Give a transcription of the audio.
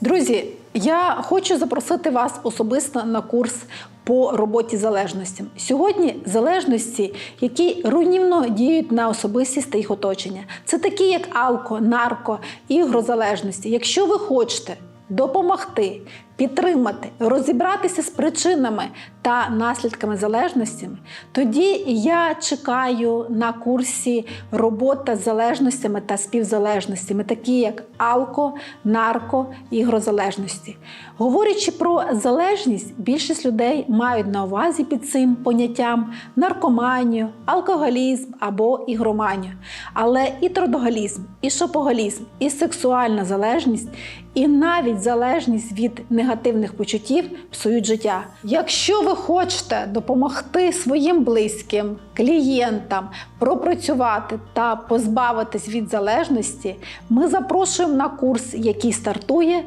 Друзі, я хочу запросити вас особисто на курс по роботі з залежностями. Сьогодні залежності, які руйнівно діють на особистість та їх оточення. Це такі, як алко, нарко, ігрозалежності. Якщо ви хочете допомогти, підтримати, розібратися з причинами та наслідками залежності, тоді я чекаю на курсі робота з залежностями та співзалежностями, такі як алко, нарко, ігрозалежності. Говорячи про залежність, більшість людей мають на увазі під цим поняттям наркоманію, алкоголізм або ігроманію. Але і трудоголізм, і шопоголізм, і сексуальна залежність, і навіть залежність від негативних почуттів псують життя. Якщо ви хочете допомогти своїм близьким, клієнтам пропрацювати та позбавитись від залежності, ми запрошуємо на курс, який стартує